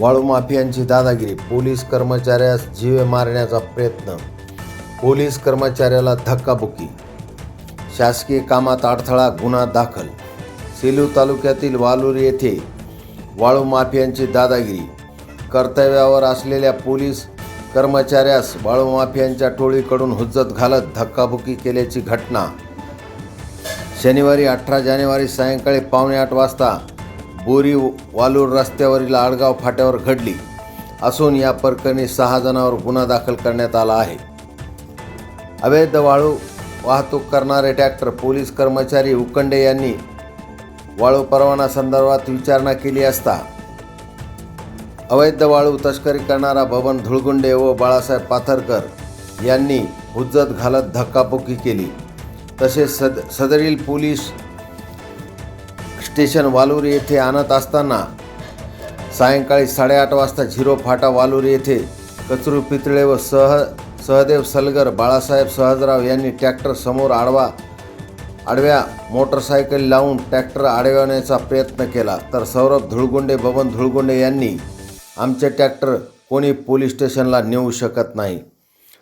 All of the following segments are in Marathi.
वाळू माफियांची दादागिरी पोलीस कर्मचाऱ्यास जीवे मारण्याचा प्रयत्न पोलीस कर्मचाऱ्याला धक्काबुक्की शासकीय कामात अडथळा गुन्हा दाखल सेलू तालुक्यातील वालूर येथे वाळू माफियांची दादागिरी कर्तव्यावर असलेल्या पोलीस कर्मचाऱ्यास वाळू माफियांच्या टोळीकडून हुज्जत घालत धक्काबुक्की केल्याची घटना. शनिवारी अठरा जानेवारी सायंकाळी पावणे आठ वाजता बोरी वालूर रस्त्यावरील आडगाव फाट्यावर घडली असून या प्रकरणी सहा जणांवर गुन्हा दाखल करण्यात आला आहे. अवैध वाळू वाहतूक करणारे ट्रॅक्टर पोलीस कर्मचारी उकंडे यांनी वाळू परवाना संदर्भात विचारणा केली असता अवैध वाळू तस्करी करणारा भवन धुळगुंडे व बाळासाहेब पाथरकर यांनी हुज्जत घालत धक्काबुक्की केली. तसेच सद सदरील पोलीस स्टेशन वालुरी येथे आणत असताना सायंकाळी साडेआठ वाजता झिरो फाटा वालुरी येथे कचरू पितळे व सह सहदेव सलगर बाळासाहेब सहजराव यांनी ट्रॅक्टर समोर आडवा आडव्या मोटरसायकल लावून ट्रॅक्टर आडवण्याचा प्रयत्न केला. तर सौरभ धुळगुंडे बबन धुळगुंडे यांनी आमचे ट्रॅक्टर कोणी पोलीस स्टेशनला नेऊ शकत नाही.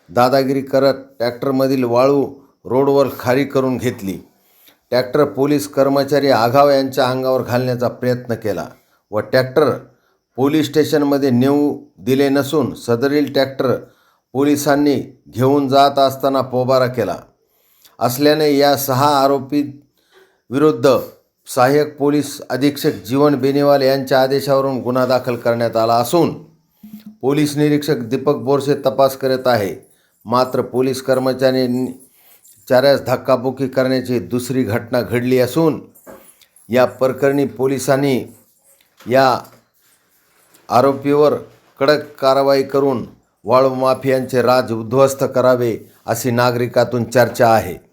दादागिरी करत ट्रॅक्टरमधील वाळू रोडवर खारी करून घेतली. टॅक्टर पोलीस कर्मचारी आघाव यांच्या अंगावर घालण्याचा प्रयत्न केला व टॅक्टर पोलीस स्टेशनमध्ये नेऊ दिले नसून सदरील टॅक्टर पोलिसांनी घेऊन जात असताना पोबारा केला. असल्याने या सहा आरोपी विरुद्ध सहाय्यक पोलीस अधीक्षक जीवन बेनिवाल यांच्या आदेशावरून गुन्हा दाखल करण्यात आला असून पोलीस निरीक्षक दीपक बोरसे तपास करत आहे. मात्र पोलीस कर्मचाऱ्यांनी चाऱ्यास धक्काबुक्की करण्याची दुसरी घटना घडली असून या प्रकरणी पोलिसांनी या आरोपीवर कडक कारवाई करून वाळू माफियांचे राज उद्ध्वस्त करावे अशी नागरिकातून चर्चा आहे.